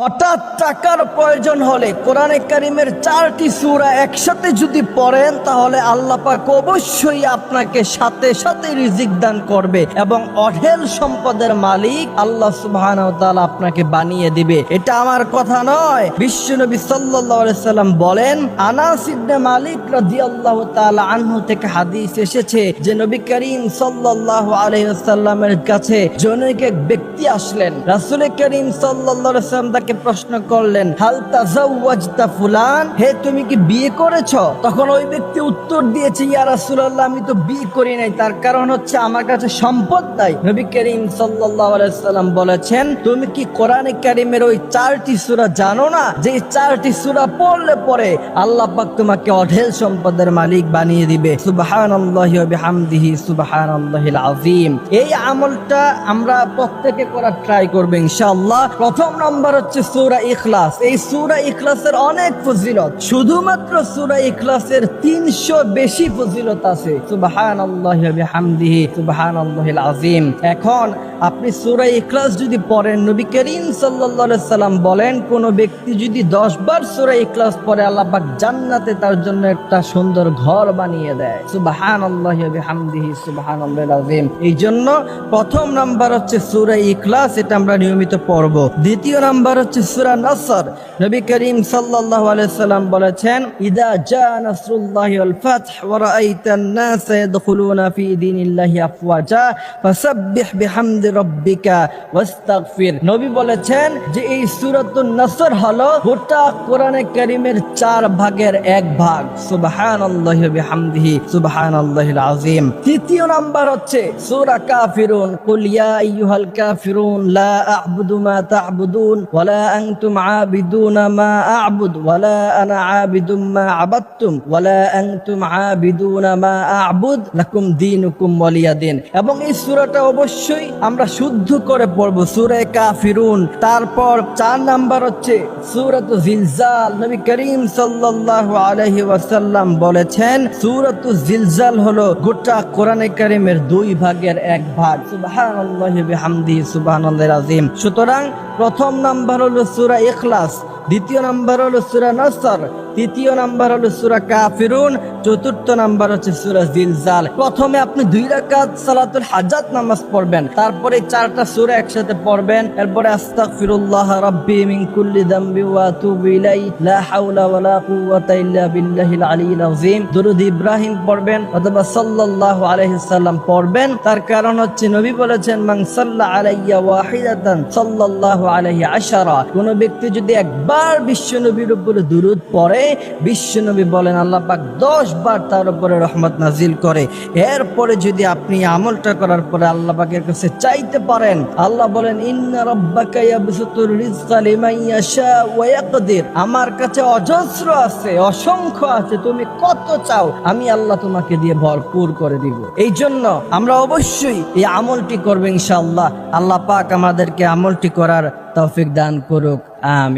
হঠাৎ টাকার প্রয়োজন হলে কোরআনে কারিমের চারটি সূরা একসাথে যদি পড়েন, তাহলে আল্লাহ অবশ্যই আপনাকে সাথে সাথে রিজিক দান করবে এবং অঢেল সম্পদের মালিক আল্লাহ তাআলা আপনাকে বানিয়ে দিবে। এটা আমার কথা নয়। সাল্লাল্লাহু আলাইহি সাল্লাম বলেন, আনাস ইবনে মালিক রাদিয়াল্লাহু তাআলা আনহু থেকে হাদিস এসেছে যে নবী করিম সাল্লাল্লাহু আলাইহি ওয়াসাল্লামের কাছে জনৈক এক ব্যক্তি আসলেন। রাসূল করিম সাল্লাল্লাহু আলাইহি ওয়াসাল্লাম তাকে প্রশ্ন করলেন ফুলান? হে, তুমি কি বিয়ে করেছ? তখন ওই ব্যক্তি উত্তর দিয়েছে আমি তো বিয়ে করি নাই। তার কারণ হচ্ছে আমার কাছে সম্পদ নাই। নবী করিম ওয়াসাল্লাম বলেছেন, তুমি কি কোরআনে কারিমের ওই চারটি সূরা জানো না? যে চারটি সূরা পড়লে পরে আল্লাহ পাক তোমাকে অঢেল সম্পদের মালিক বানিয়ে দিবে। সুবহানাল্লাহি এই আমলটা আমরা প্রত্যেকে করার ট্রাই করব ইনশাআল্লাহ। প্রথম নম্বর হচ্ছে সূরা ইখলাস। এই সূরা ইখলাসের অনেক ফজিলত। শুধুমাত্র সূরা ইখলাসের 300 বেশি ফজিলত আছে। আযীম। এখন আপনি সূরা ইখলাস যদি পড়েন, নবী করিম সাল্লাম বলেন ব্যক্তি যদি 10 বার সূরা ইখলাস জান্নাতে তার জন্য একটা সুন্দর ঘর বানিয়ে দেয়। সুবহানাল্লাহি ওয়া বিহামদিহি, সুবহানাল্লাহিল আযীম। এই জন্য প্রথম নাম্বার হচ্ছে সূরা ইখলাস, এটা আমরা নিয়মিত পড়ব। দ্বিতীয় নাম্বার হচ্ছে সূরা নসর। নবী করিম সাল্লাম বলেছেন, ইদা জা ফাতহ ওয়া রাআইতান নাস ইয়াদখুলুনা ফি দীনিল্লাহি আফওয়াজা ফাসাব্বিহ বিহামদি রাব্বিকা ওয়াস্তাগফির। নবী বলেছেন যে এই সূরাতুন হলো গোটা কোরআনে কারীমের চার ভাগের এক ভাগ। সুবহানাল্লাহি ওয়া বিহামদিহি, সুবহানাল্লাহিল আযীম। তৃতীয় নাম্বার হচ্ছে, সূরা কাফিরুন, কুল ইয়া আইয়ুহাল কাফিরুন, লা আ'বুদু মা তা'বুদুন ওয়া আবিদুনা মা আ'বুদ ওয়া লা আনা আবিদুম মা আবাদতুম ওয়া লা আনতুম আবিদুনা মা আ'বুদ লাকুম দীনুকুম ওয়ালিয়া দিন এবং এই সূরাটা অবশ্যই আমরা শুদ্ধ করে পড়ব সূরা কাফিরুন। তারপর চার নাম্বার হচ্ছে সূরাতু জিলজাল। নবী করিম সাল্লাল্লাহু আলাইহি ওয়াসাল্লাম বলেছেন, সূরাতু জিলজাল হলো গোটা কোরআনে কারিমের দুই ভাগের এক ভাগ। সুবহানাল্লাহি বিহামদিহি সুবহানাল্লাহিল আযীম। সুতরাং প্রথম নাম্বার হলো সুরা ইখলাস। দ্বিতীয় নাম্বার হলো সুরা নসর। তৃতীয় নাম্বার হলো সূরা কাফিরুন, চতুর্থ নাম্বার হচ্ছে সূরা জিলজাল। প্রথমে আপনি দুই রাকাত সালাতুল হাজাত নামাজ পড়বেন, তারপরে চারটা সুরা একসাথে পড়বেন, এরপরে আস্তাগফিরুল্লাহ রাব্বি মিন কুল্লি যামবি ওয়া আতুবু ইলাই লা হাওলা ওয়ালা কুওয়াতা ইল্লা বিল্লাহিল আলিয়্যিল আযীম। দরুদ ইব্রাহিম পড়বেন অথবা সাল্লাল্লাহু আলাইহি সাল্লাম পড়বেন, তার কারণ হচ্ছে নবী বলেছেন, মান সাল্লা আলাইয়া ওয়াহিদাতান সাল্লাল্লাহু আলাইহি আশারা। কোন ব্যক্তি যদি একবার বিশ্ব নবীর উপরে দুরুদ পড়ে বিশ্ব নবী বলেন, আল্লাহ পাক 10 বার তার উপরে রহমত নাজিল করে। এরপরে যদি আপনি আমলটা করার পরে আল্লাহ পাকের কাছে চাইতে পারেন, আল্লাহ বলেন আমার কাছে অজস্র আছে, অসংখ্য আছে, তুমি কত চাও, আমি আল্লাহ তোমাকে দিয়ে ভরপুর করে দিব। এই জন্য আমরা অবশ্যই এই আমলটি করব ইনশাআল্লাহ। আল্লাহ পাক আমাদেরকে আমলটি করার তৌফিক দান করুক। আমি